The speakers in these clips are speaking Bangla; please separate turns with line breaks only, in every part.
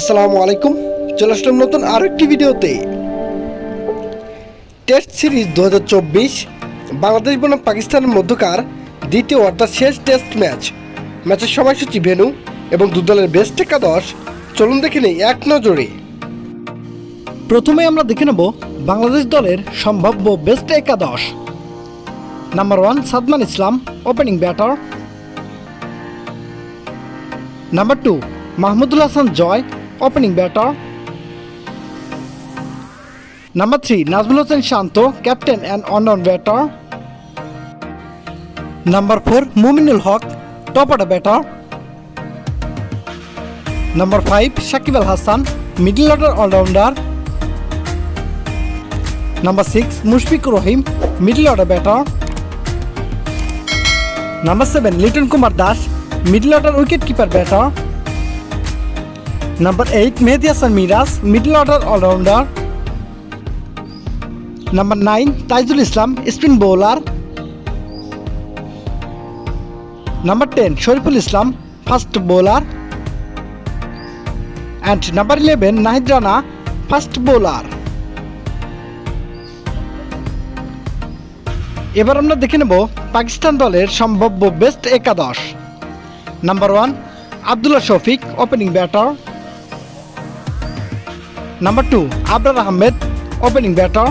আসসালামু আলাইকুম। চলে আসলাম নতুন আরও একটি ভিডিওতে। টেস্ট সিরিজ দু হাজার চব্বিশ, বাংলাদেশ বনাম পাকিস্তানের মধ্যকার দ্বিতীয় অর্থাৎ শেষ টেস্ট ম্যাচ। ম্যাচের সময়সূচি ভেনু এবং দু দলের বেস্ট একাদশ। চলুন দেখে নেই এক নজরে। প্রথমে আমরা দেখে নেব বাংলাদেশ দলের সম্ভাব্য বেস্ট একাদশ। Number one Sadman Islam, opening batter. Number two Mahmudul Hasan Joy opening batter number three Najmul Hossain Shanto captain and on batter number four Mominul Haque top order batter number five Shakib Al Hasan middle order allrounder number six Mushfiqur Rahim middle order batter number seven Liton Kumar Das middle order wicket keeper batter number eight Mehidy Hasan Miraz middle order allrounder number nine Taijul Islam spin bowler number ten Shoriful Islam fast bowler and number eleven Nahid Rana fast bowler এবার আমরা দেখে নেব পাকিস্তান দলের সম্ভাব্য বেস্ট একাদশ। Number one Abdullah Shafique opening batter number two Abrar Ahmed opening batter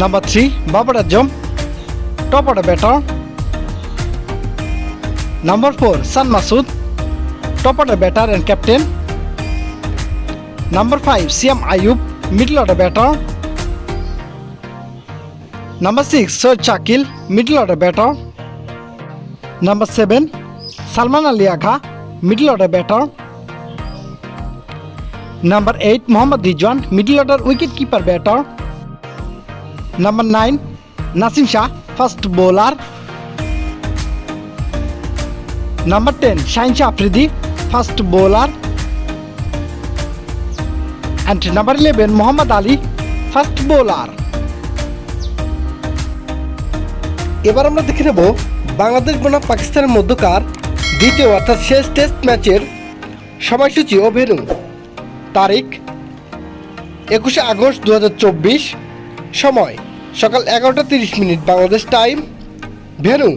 number three Babar Azam top order batter number four Shan Masood top order batter and captain number five Saim Ayub middle order batter number six Syed Shakeel middle order batter number seven Salman Ali Agha middle order batter number eight Mohammad Rizwan middle order wicket keeper batter number nine Naseem Shah fast bowler number ten Shaheen Shah Afridi fast bowler and number eleven Mohammad Ali fast bowler এবার আমরা দেখে নেব বাংলাদেশ বনাম পাকিস্তানের মধ্যকার দ্বিতীয় অর্থাৎ শেষ টেস্ট ম্যাচের সময়সূচি ও ভেনু তারিখ, একুশে আগস্ট দুহাজার চব্বিশ, সময়, সকাল এগারোটা তিরিশ minute Bangladesh time, venue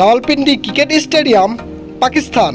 Rawalpindi cricket stadium, Pakistan.